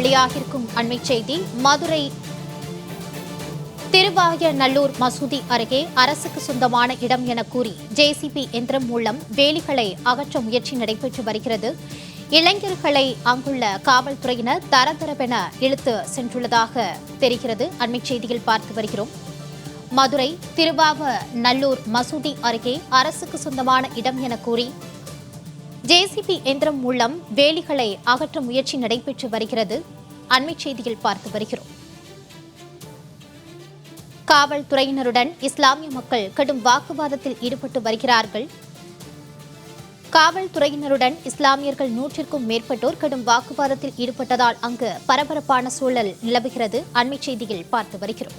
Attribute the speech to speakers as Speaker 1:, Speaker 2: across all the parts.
Speaker 1: வெளியாகியிருக்கும் அண்மை செய்தி மதுரை திருவாயநல்லூர் மசூதி அருகே அரசுக்கு சொந்தமான இடம் என கூறி ஜேசிபி எந்திரம் மூலம் வேலிகளை அகற்ற முயற்சி நடைபெற்று வருகிறது. இளைஞர்களை அங்குள்ள காவல்துறையினர் தரதரவென இழுத்து சென்றுள்ளதாக தெரிகிறது. அண்மை செய்தியில் பார்த்து வருகிறோம். மதுரை திருவாவ நல்லூர் மசூதி அருகே அரசுக்கு சொந்தமான இடம் என கூறி ஜேசிபி எந்திரம் மூலம் வேலிகளை அகற்ற முயற்சி நடைபெற்று வருகிறது. அண்மை செய்தியில் பார்த்து வருகிறோம். காவல்துறையினருடன் இஸ்லாமிய மக்கள் கடும் வாக்குவாதத்தில் ஈடுபட்டு வருகிறார்கள். காவல்துறையினருடன் இஸ்லாமியர்கள் நூற்றிற்கும் மேற்பட்டோர் கடும் வாக்குவாதத்தில் ஈடுபட்டதால் அங்கு பரபரப்பான சூழல் நிலவுகிறது. அண்மை செய்தியில் பார்த்து வருகிறோம்.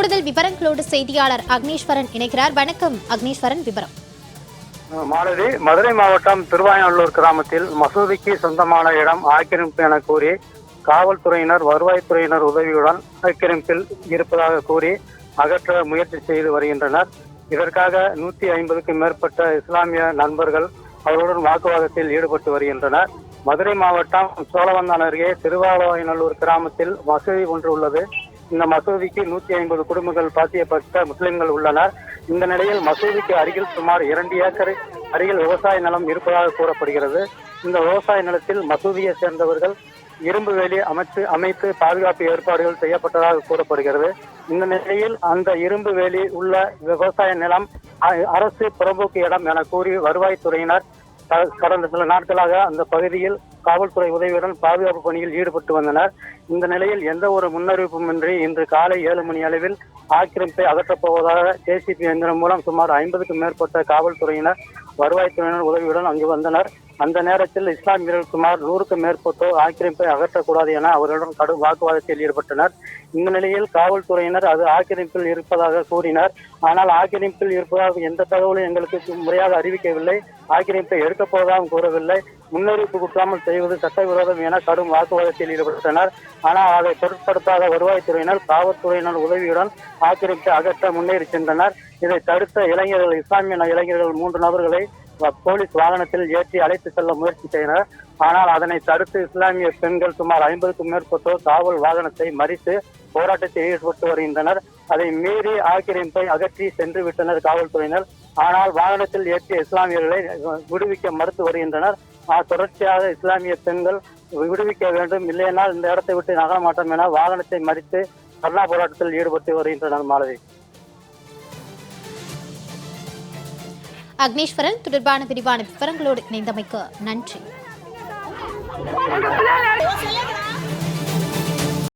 Speaker 1: கூடுதல் விவரங்களோடு செய்தியாளர் அக்னீஸ்வரன் இணைகிறார். வணக்கம் அக்னீஸ்வரன் விவரம்
Speaker 2: மாலதி மதுரை மாவட்டம் திருவாயநல்லூர் கிராமத்தில் மசூதிக்கு சொந்தமான இடம் ஆக்கிரமிப்பு என கூறி காவல்துறையினர் வருவாய்த்துறையினர் உதவியுடன் ஆக்கிரமிப்பில் இருப்பதாக கூறி அகற்ற முயற்சி செய்து வருகின்றனர். இதற்காக நூத்தி ஐம்பதுக்கும் மேற்பட்ட இஸ்லாமிய நண்பர்கள் அவருடன் வாக்குவாதத்தில் ஈடுபட்டு வருகின்றனர். மதுரை மாவட்டம் சோழவந்தான் அருகே திருவாலவாயநல்லூர் கிராமத்தில் மசூதி ஒன்று உள்ளது. இந்த மசூதிக்கு நூத்தி ஐம்பது குடும்பங்கள் பாத்தியப்பட்ட முஸ்லிம்கள் உள்ளனர். இந்த நிலையில் மசூதிக்கு அருகில் சுமார் இரண்டு ஏக்கர் அருகில் விவசாய நிலம் இருப்பதாக கூறப்படுகிறது. இந்த விவசாய நிலத்தில் மசூதியை சேர்ந்தவர்கள் இரும்பு வேலி அமைத்து அமைத்து பாதுகாப்பு ஏற்பாடுகள் செய்யப்பட்டதாக கூறப்படுகிறது. இந்த நிலையில் அந்த இரும்பு வேலி உள்ள விவசாய நிலம் அ- அரசு புறம்போக்கு இடம் என கூறி வருவாய்த்துறையினர் க- கடந்த சில நாட்களாக அந்த பகுதியில் காவல்துறை உதவியுடன் பாதுகாப்பு பணியில் ஈடுபட்டு வந்தனர். இந்த நிலையில் எந்த ஒரு முன்னறிவிப்புமின்றி இன்று காலை ஏழு மணி அளவில் ஆக்கிரமிப்பை அகற்றப் போவதாக ஜேசிபி எந்திரம் மூலம் சுமார் ஐம்பதுக்கும் மேற்பட்ட காவல்துறையினர் வருவாய்த்துறையினர் உதவியுடன் அங்கு வந்தனர். அந்த நேரத்தில் இஸ்லாமியர்கள் சுமார் நூறுக்கும் மேற்பட்டோர் ஆக்கிரமிப்பை அகற்றக்கூடாது என அவர்களுடன் கடும் வாக்குவாதத்தில் ஈடுபட்டனர். இந்த நிலையில் காவல்துறையினர் அது ஆக்கிரமிப்பில் இருப்பதாக கூறினர். ஆனால் ஆக்கிரமிப்பில் இருப்பதாக எந்த தகவலும் எங்களுக்கு முறையாக அறிவிக்கவில்லை. ஆக்கிரமிப்பை எடுக்கப் போவதாகவும் கூறவில்லை. முன்னறிவிப்பு குற்றாமல் செய்வது சட்டவிரோதம் என கடும் வாக்குவாதத்தில் ஈடுபட்டனர். ஆனால் அதை பொருட்படுத்தாத வருவாய்த்துறையினர் காவல்துறையினர் உதவியுடன் ஆக்கிரமிப்பை அகற்ற முன்னேறி சென்றனர். இதை தடுத்த இளைஞர்கள் இஸ்லாமிய இளைஞர்கள் மூன்று நபர்களை போலீஸ் வாகனத்தில் ஏற்றி அழைத்து செல்ல முயற்சி செய்தனர். ஆனால் அதனை தடுத்து இஸ்லாமிய பெண்கள் சுமார் ஐம்பதுக்கும் மேற்பட்டோர் காவல் வாகனத்தை மறித்து போராட்டத்தில் ஈடுபட்டு வருகின்றனர். அதை மீறி ஆக்கிரமிப்பை அகற்றி சென்று விட்டனர் காவல்துறையினர். ஆனால் வாகனத்தில் ஏற்றிய இஸ்லாமியர்களை விடுவிக்க மறுத்து வருகின்றனர். ஆ, தொடர்ச்சியாக இஸ்லாமிய பெண்கள் விடுவிக்க வேண்டும். இல்லையென்றால் இந்த இடத்தை விட்டு நகர மாட்டோம் என வாகனத்தை மறித்து தர்ணா போராட்டத்தில் ஈடுபட்டு வருகின்றனர் மாலதி.
Speaker 1: அக்னேஸ்வரன் தொடர்பான விரிவான விவரங்களோடு இணைந்தமைக்கு நன்றி.